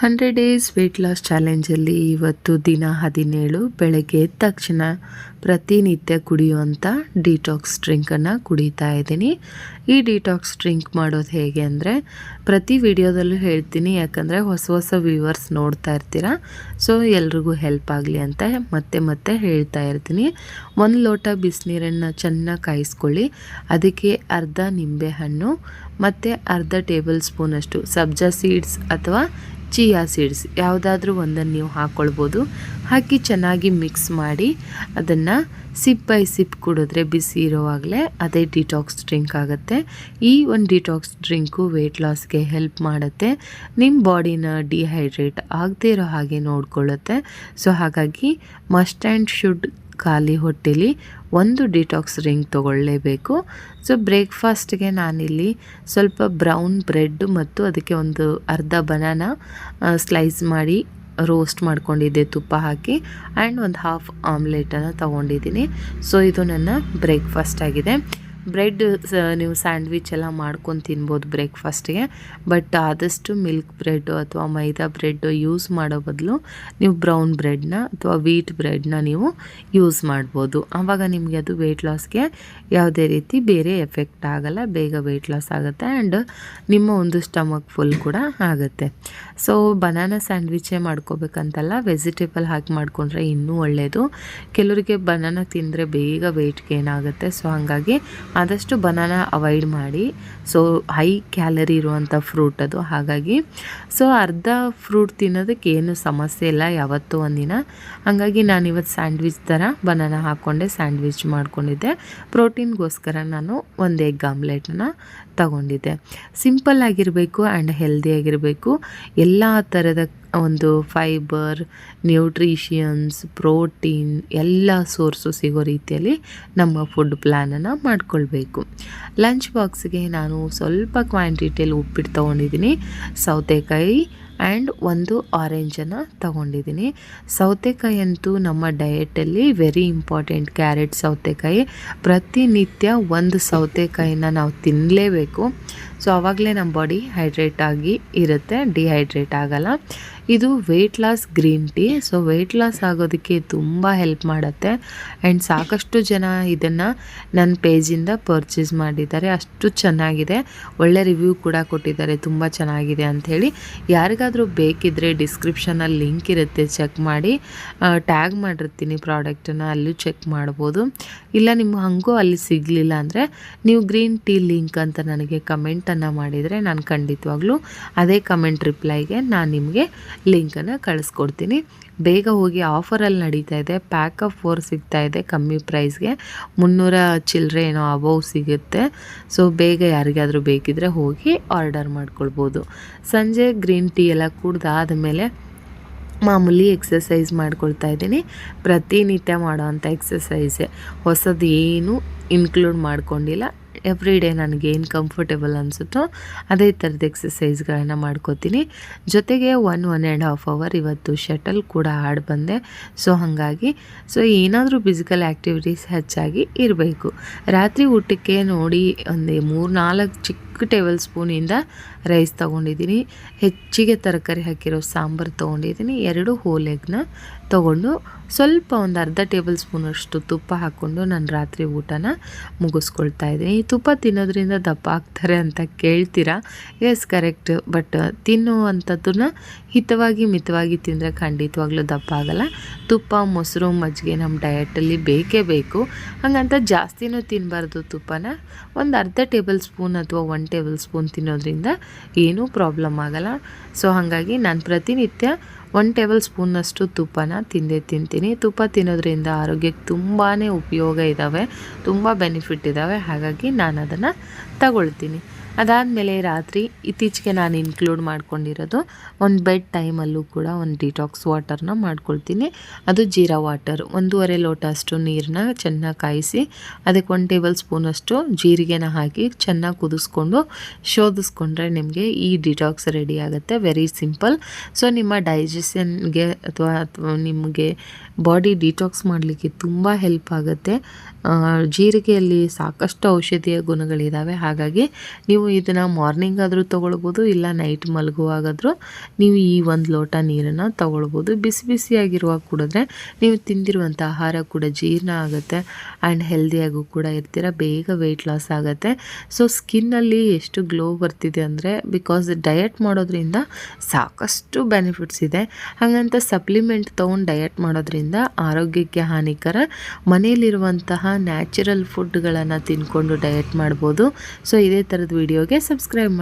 Hundred days weight loss ಚಾಲೆಂಜಲ್ಲಿ ಇವತ್ತು ದಿನ ಹದಿನೇಳು, ಬೆಳಗ್ಗೆ ಎದ್ದ ತಕ್ಷಣ ಪ್ರತಿನಿತ್ಯ ಕುಡಿಯುವಂಥ ಡಿಟಾಕ್ಸ್ ಡ್ರಿಂಕನ್ನು ಕುಡಿತಾ ಇದ್ದೀನಿ. ಈ ಡಿಟಾಕ್ಸ್ ಡ್ರಿಂಕ್ ಮಾಡೋದು ಹೇಗೆ ಅಂದರೆ, ಪ್ರತಿ ವಿಡಿಯೋದಲ್ಲೂ ಹೇಳ್ತೀನಿ, ಯಾಕಂದರೆ ಹೊಸ ಹೊಸ ವ್ಯೂವರ್ಸ್ ನೋಡ್ತಾ ಇರ್ತೀರ, ಸೊ ಎಲ್ರಿಗೂ ಹೆಲ್ಪ್ ಆಗಲಿ ಅಂತ ಮತ್ತೆ ಮತ್ತೆ ಹೇಳ್ತಾ ಇರ್ತೀನಿ. ಒಂದು ಲೋಟ ಬಿಸಿನೀರನ್ನು ಚೆನ್ನಾಗಿ ಕಾಯಿಸ್ಕೊಳ್ಳಿ, ಅದಕ್ಕೆ ಅರ್ಧ ನಿಂಬೆಹಣ್ಣು, ಮತ್ತು ಅರ್ಧ ಟೇಬಲ್ ಸ್ಪೂನಷ್ಟು ಸಬ್ಜಾ ಸೀಡ್ಸ್ ಅಥವಾ ಚಿಯಾ ಸೀಡ್ಸ್ ಯಾವುದಾದ್ರೂ ಒಂದನ್ನು ನೀವು ಹಾಕ್ಕೊಳ್ಬೋದು ಹಾಕಿ ಚೆನ್ನಾಗಿ ಮಿಕ್ಸ್ ಮಾಡಿ ಅದನ್ನು ಸಿಪ್ ಬೈ ಸಿಪ್ ಕುಡಿದ್ರೆ ಬಿಸಿ ಇರೋವಾಗಲೇ ಅದೇ ಡಿಟಾಕ್ಸ್ ಡ್ರಿಂಕ್ ಆಗುತ್ತೆ. ಈ ಒಂದು ಡಿಟಾಕ್ಸ್ ಡ್ರಿಂಕು ವೆಯ್ಟ್ ಲಾಸ್ಗೆ ಹೆಲ್ಪ್ ಮಾಡುತ್ತೆ. ನಿಮ್ಮ ಬಾಡಿನ ಡಿಹೈಡ್ರೇಟ್ ಆಗದೇ ಇರೋ ಹಾಗೆ ನೋಡ್ಕೊಳ್ಳುತ್ತೆ. ಸೊ ಹಾಗಾಗಿ ಮಸ್ಟ್ ಆ್ಯಂಡ್ ಶುಡ್ ಖಾಲಿ ಹೊಟ್ಟೆಲಿ ಒಂದು ಡಿಟಾಕ್ಸ್ ರಿಂಗ್ ತೊಗೊಳ್ಳೇಬೇಕು. ಸೊ ಬ್ರೇಕ್ಫಾಸ್ಟ್ಗೆ ನಾನಿಲ್ಲಿ ಸ್ವಲ್ಪ ಬ್ರೌನ್ ಬ್ರೆಡ್ ಮತ್ತು ಅದಕ್ಕೆ ಒಂದು ಅರ್ಧ ಬನಾನ ಸ್ಲೈಸ್ ಮಾಡಿ ರೋಸ್ಟ್ ಮಾಡ್ಕೊಂಡಿದ್ದೆ ತುಪ್ಪ ಹಾಕಿ ಆ್ಯಂಡ್ ಒಂದು ಹಾಫ್ ಆಮ್ಲೆಟನ್ನು ತೊಗೊಂಡಿದ್ದೀನಿ. ಸೊ ಇದು ನನ್ನ ಬ್ರೇಕ್ಫಾಸ್ಟ್ ಆಗಿದೆ. ಬ್ರೆಡ್ ನೀವು ಸ್ಯಾಂಡ್ವಿಚ್ ಎಲ್ಲ ಮಾಡ್ಕೊಂಡು ತಿನ್ಬೋದು ಬ್ರೇಕ್ಫಾಸ್ಟಿಗೆ. ಬಟ್ ಆದಷ್ಟು ಮಿಲ್ಕ್ ಬ್ರೆಡ್ಡು ಅಥವಾ ಮೈದಾ ಬ್ರೆಡ್ಡು ಯೂಸ್ ಮಾಡೋ ಬದಲು ನೀವು ಬ್ರೌನ್ ಬ್ರೆಡ್ನ ಅಥವಾ ವೀಟ್ ಬ್ರೆಡ್ನ ನೀವು ಯೂಸ್ ಮಾಡ್ಬೋದು. ಆವಾಗ ನಿಮಗೆ ಅದು ವೆಯ್ಟ್ ಲಾಸ್ಗೆ ಯಾವುದೇ ರೀತಿ ಬೇರೆ ಎಫೆಕ್ಟ್ ಆಗಲ್ಲ. ಬೇಗ ವೆಯ್ಟ್ ಲಾಸ್ ಆಗುತ್ತೆ ಆ್ಯಂಡ್ ನಿಮ್ಮ ಒಂದು ಸ್ಟಮಕ್ ಫುಲ್ ಕೂಡ ಆಗುತ್ತೆ. ಸೊ ಬನಾನಾ ಸ್ಯಾಂಡ್ವಿಚೇ ಮಾಡ್ಕೋಬೇಕಂತಲ್ಲ ವೆಜಿಟೇಬಲ್ ಹಾಕಿ ಮಾಡಿಕೊಂಡ್ರೆ ಇನ್ನೂ ಒಳ್ಳೆಯದು ಕೆಲವರಿಗೆ ಬನಾನಾ ತಿಂದರೆ ಬೇಗ ವೆಯ್ಟ್ ಗೇನ್ ಆಗುತ್ತೆ. ಸೊ ಹಾಗಾಗಿ ಆದಷ್ಟು ಬನಾನ ಅವಾಯ್ಡ್ ಮಾಡಿ. ಸೊ ಹೈ ಕ್ಯಾಲರಿ ಇರುವಂಥ ಫ್ರೂಟ್ ಅದು. ಹಾಗಾಗಿ ಸೊ ಅರ್ಧ ಫ್ರೂಟ್ ತಿನ್ನೋದಕ್ಕೆ ಏನು ಸಮಸ್ಯೆ ಇಲ್ಲ. ಯಾವತ್ತೂ ಒಂದಿನ. ಹಾಗಾಗಿ ನಾನು ಇವತ್ತು ಸ್ಯಾಂಡ್ವಿಚ್ ಥರ ಬನಾನ ಹಾಕ್ಕೊಂಡೆ ಸ್ಯಾಂಡ್ವಿಚ್ ಮಾಡ್ಕೊಂಡಿದ್ದೆ. ಪ್ರೋಟೀನ್ಗೋಸ್ಕರ ನಾನು ಒಂದು ಎಗ್ ಆಮ್ಲೆಟ್ನ ತಗೊಂಡಿದ್ದೆ. ಸಿಂಪಲ್ ಆಗಿರಬೇಕು ಆ್ಯಂಡ್ ಹೆಲ್ದಿಯಾಗಿರಬೇಕು ಎಲ್ಲ ಥರದ ಒಂದು ಫೈಬರ್ ನ್ಯೂಟ್ರಿಷಿಯನ್ಸ್ ಪ್ರೋಟೀನ್ ಎಲ್ಲ ಸೋರ್ಸು ಸಿಗೋ ರೀತಿಯಲ್ಲಿ ನಮ್ಮ ಫುಡ್ ಪ್ಲ್ಯಾನನ್ನು ಮಾಡ್ಕೊಳ್ಬೇಕು. ಲಂಚ್ ಬಾಕ್ಸ್ಗೆ ನಾನು ಸ್ವಲ್ಪ ಕ್ವಾಂಟಿಟಿಯಲ್ಲಿ ಉಪ್ಪಿಟ್ಟು ತೊಗೊಂಡಿದ್ದೀನಿ. ಸೌತೆಕಾಯಿ ಆ್ಯಂಡ್ ಒಂದು ಆರೆಂಜನ್ನು ತಗೊಂಡಿದ್ದೀನಿ. ಸೌತೆಕಾಯಿ ಅಂತೂ ನಮ್ಮ ಡಯೆಟಲ್ಲಿ ವೆರಿ ಇಂಪಾರ್ಟೆಂಟ್ ಕ್ಯಾರೆಟ್ ಸೌತೆಕಾಯಿ. ಪ್ರತಿನಿತ್ಯ ಒಂದು ಸೌತೆಕಾಯಿನ ನಾವು ತಿನ್ನಲೇಬೇಕು ಸೊ ಆವಾಗಲೇ ನಮ್ಮ ಬಾಡಿ ಹೈಡ್ರೇಟ್ ಆಗಿ ಇರುತ್ತೆ ಡಿಹೈಡ್ರೇಟ್ ಆಗಲ್ಲ. ಇದು weight loss green tea so weight loss ಆಗೋದಕ್ಕೆ ತುಂಬ ಹೆಲ್ಪ್ ಮಾಡುತ್ತೆ. ಆ್ಯಂಡ್ ಸಾಕಷ್ಟು ಜನ ಇದನ್ನು ನನ್ನ ಪೇಜಿಂದ ಪರ್ಚೇಸ್ ಮಾಡಿದ್ದಾರೆ. ಅಷ್ಟು ಚೆನ್ನಾಗಿದೆ. ಒಳ್ಳೆ ರಿವ್ಯೂ ಕೂಡ ಕೊಟ್ಟಿದ್ದಾರೆ. ತುಂಬ ಚೆನ್ನಾಗಿದೆ ಅಂಥೇಳಿ ಯಾರಿಗಾದರೂ ಬೇಕಿದ್ದರೆ ಡಿಸ್ಕ್ರಿಪ್ಷನಲ್ಲಿ ಲಿಂಕ್ ಇರುತ್ತೆ ಚೆಕ್ ಮಾಡಿ. ಟ್ಯಾಗ್ ಮಾಡಿರ್ತೀನಿ ಪ್ರಾಡಕ್ಟನ್ನು ಅಲ್ಲೂ ಚೆಕ್ ಮಾಡ್ಬೋದು. ಇಲ್ಲ ನಿಮ್ಮ ಹಂಗೂ ಅಲ್ಲಿ ಸಿಗಲಿಲ್ಲ ಅಂದರೆ ನೀವು ಗ್ರೀನ್ ಟೀ ಲಿಂಕ್ ಅಂತ ನನಗೆ ಕಮೆಂಟನ್ನು ಮಾಡಿದರೆ ನಾನು ಖಂಡಿತವಾಗ್ಲೂ ಅದೇ ಕಮೆಂಟ್ ರಿಪ್ಲೈಗೆ ನಾನು ನಿಮಗೆ ಲಿಂಕನ್ನು ಕಳಿಸ್ಕೊಡ್ತೀನಿ. ಬೇಗ ಹೋಗಿ ಆಫರಲ್ಲಿ ನಡೀತಾ ಇದೆ. ಪ್ಯಾಕ್ ಆಫ್ ಫೋರ್ ಸಿಗ್ತಾ ಇದೆ ಕಮ್ಮಿ ಪ್ರೈಸ್ಗೆ ಮುನ್ನೂರ ಚಿಲ್ಲರೆ ಏನೋ ಅಬೌವ್ ಸಿಗುತ್ತೆ. ಸೊ ಬೇಗ ಯಾರಿಗಾದರೂ ಬೇಕಿದ್ದರೆ ಹೋಗಿ ಆರ್ಡರ್ ಮಾಡ್ಕೊಳ್ಬೋದು. ಸಂಜೆ ಗ್ರೀನ್ ಟೀ ಎಲ್ಲ ಕುಡ್ದಾದ ಮೇಲೆ ಮಾಮೂಲಿ ಎಕ್ಸಸೈಸ್ ಮಾಡ್ಕೊಳ್ತಾ ಇದ್ದೀನಿ. ಪ್ರತಿನಿತ್ಯ ಮಾಡೋವಂಥ ಎಕ್ಸಸೈಸೇ ಹೊಸದು ಇನ್ಕ್ಲೂಡ್ ಮಾಡ್ಕೊಂಡಿಲ್ಲ. ಎವ್ರಿ ಡೇ ನನಗೇನು ಕಂಫರ್ಟೇಬಲ್ ಅನಿಸುತ್ತೋ ಅದೇ ಥರದ ಎಕ್ಸಸೈಸ್ಗಳನ್ನು ಮಾಡ್ಕೋತೀನಿ. ಜೊತೆಗೆ one one and half hour ಇವತ್ತು ಶಟಲ್ ಕೂಡ ಆಡಿ ಬಂದೆ. ಸೊ ಹಾಗಾಗಿ ಸೊ ಏನಾದರೂ ಫಿಸಿಕಲ್ ಆ್ಯಕ್ಟಿವಿಟೀಸ್ ಹೆಚ್ಚಾಗಿ ಇರಬೇಕು. ರಾತ್ರಿ ಊಟಕ್ಕೆ ನೋಡಿ ಒಂದು ಮೂರು, ನಾಲ್ಕು ಚಿಕ್ಕ ಟೇಬಲ್ ಸ್ಪೂನಿಂದ ರೈಸ್ ತೊಗೊಂಡಿದ್ದೀನಿ ಹೆಚ್ಚಿಗೆ ತರಕಾರಿ ಹಾಕಿರೋ ಸಾಂಬಾರು ತೊಗೊಂಡಿದ್ದೀನಿ ಎರಡು ಹೋಲ್ ಎಗ್ನ ತೊಗೊಂಡು ಸ್ವಲ್ಪ ಒಂದು ಅರ್ಧ ಟೇಬಲ್ ಸ್ಪೂನಷ್ಟು ತುಪ್ಪ ಹಾಕ್ಕೊಂಡು ನಾನು ರಾತ್ರಿ ಊಟನ ಮುಗಿಸ್ಕೊಳ್ತಾ ಇದ್ದೀನಿ. ತುಪ್ಪ ತಿನ್ನೋದ್ರಿಂದ ದಪ್ಪ ಆಗ್ತಾರೆ ಅಂತ ಕೇಳ್ತೀರಾ? ಎಸ್ ಕರೆಕ್ಟ್ ಬಟ್ ತಿನ್ನುವಂಥದ್ದನ್ನ ಹಿತವಾಗಿ, ಮಿತವಾಗಿ ತಿಂದರೆ ಖಂಡಿತವಾಗ್ಲೂ ದಪ್ಪ ಆಗಲ್ಲ. ತುಪ್ಪ, ಮೊಸರು, ಮಜ್ಜಿಗೆ ನಮ್ಮ ಡಯಟಲ್ಲಿ ಬೇಕೇ ಬೇಕು. ಹಾಗಂತ ಜಾಸ್ತಿನೂ ತಿನ್ನಬಾರ್ದು ತುಪ್ಪನ. ಒಂದು ಅರ್ಧ ಟೇಬಲ್ ಸ್ಪೂನ್ ಅಥವಾ ಒನ್ ಟೇಬಲ್ ಸ್ಪೂನ್ ತಿನ್ನೋದ್ರಿಂದ ಏನೂ ಪ್ರಾಬ್ಲಮ್ ಆಗಲ್ಲ. ಸೊ ಹಾಗಾಗಿ ನಾನು ಪ್ರತಿನಿತ್ಯ ಒನ್ ಟೇಬಲ್ ಸ್ಪೂನಷ್ಟು ತುಪ್ಪನ ತಿಂದೇ ತಿಂತೀನಿ. ತುಪ್ಪ ತಿನ್ನೋದ್ರಿಂದ ಆರೋಗ್ಯಕ್ಕೆ ತುಂಬಾ ಉಪಯೋಗ ಇದ್ದಾವೆ ತುಂಬ ಬೆನಿಫಿಟ್ ಇದ್ದಾವೆ ಹಾಗಾಗಿ ನಾನು ಅದನ್ನು ತಗೊಳ್ತೀನಿ. ಅದಾದಮೇಲೆ ರಾತ್ರಿ ಇತ್ತೀಚೆಗೆ ನಾನು ಇನ್ಕ್ಲೂಡ್ ಮಾಡ್ಕೊಂಡಿರೋದು ಒಂದು ಬೆಡ್ ಟೈಮಲ್ಲೂ ಕೂಡ ಒಂದು ಡಿಟಾಕ್ಸ್ ವಾಟರ್ನ ಮಾಡ್ಕೊಳ್ತೀನಿ. ಅದು ಜೀರಾ ವಾಟರ್ ಒಂದೂವರೆ ಲೋಟ ಅಷ್ಟು ನೀರನ್ನ ಚೆನ್ನಾಗಿ ಕಾಯಿಸಿ, ಅದಕ್ಕೆ ಒಂದು ಟೇಬಲ್ ಸ್ಪೂನಷ್ಟು ಜೀರಿಗೆನ ಹಾಕಿ ಚೆನ್ನಾಗಿ ಕುದಿಸ್ಕೊಂಡು ಶೋಧಿಸ್ಕೊಂಡ್ರೆ ನಿಮಗೆ ಈ ಡಿಟಾಕ್ಸ್ ರೆಡಿ ಆಗುತ್ತೆ. ವೆರಿ ಸಿಂಪಲ್ ಸೊ ನಿಮ್ಮ ಡೈಜೆಷನ್ಗೆ ಅಥವಾ ಅಥವಾ ನಿಮಗೆ ಬಾಡಿ ಡಿಟಾಕ್ಸ್ ಮಾಡಲಿಕ್ಕೆ ತುಂಬ ಹೆಲ್ಪ್ ಆಗುತ್ತೆ. ಜೀರಿಗೆಯಲ್ಲಿ ಸಾಕಷ್ಟು ಔಷಧೀಯ ಗುಣಗಳಿದ್ದಾವೆ ಹಾಗಾಗಿ ನೀವು ಇದನ್ನು ಮಾರ್ನಿಂಗ್ ಆದರೂ ತೊಗೊಳ್ಬೋದು, ಇಲ್ಲ ನೈಟ್ ಮಲಗುವಾಗಾದರೂ ನೀವು ಈ ಒಂದು ಲೋಟ ನೀರನ್ನು ತೊಗೊಳ್ಬೋದು. ಬಿಸಿ ಬಿಸಿಯಾಗಿರುವಾಗ ಕುಡಿದ್ರೆ ನೀವು ತಿಂದಿರುವಂಥ ಆಹಾರ ಕೂಡ ಜೀರ್ಣ ಆಗುತ್ತೆ ಆ್ಯಂಡ್ ಹೆಲ್ದಿಯಾಗೂ ಕೂಡ ಇರ್ತೀರ, ಬೇಗ ವೆಯ್ಟ್ ಲಾಸ್ ಆಗುತ್ತೆ. ಸೊ ಸ್ಕಿನ್ನಲ್ಲಿ ಎಷ್ಟು ಗ್ಲೋ ಬರ್ತಿದೆ ಅಂದರೆ ಬಿಕಾಸ್ ಡಯಟ್ ಮಾಡೋದ್ರಿಂದ ಸಾಕಷ್ಟು ಬೆನಿಫಿಟ್ಸ್ ಇದೆ. ಹಾಗಂತ ಸಪ್ಲಿಮೆಂಟ್ ತೊಗೊಂಡು ಡಯಟ್ ಮಾಡೋದ್ರಿಂದ ಆರೋಗ್ಯಕ್ಕೆ ಹಾನಿಕರ. ಮನೆಯಲ್ಲಿರುವಂತಹ ನ್ಯಾಚುರಲ್ ಫುಡ್ಗಳನ್ನು ತಿನ್ಕೊಂಡು ಡಯಟ್ ಮಾಡ್ಬೋದು. ಸೊ ಇದೇ ಥರದ ವಿಡಿಯೋಗೆ ಸಬ್ಸ್ಕ್ರೈಬ್ ಮಾಡಿ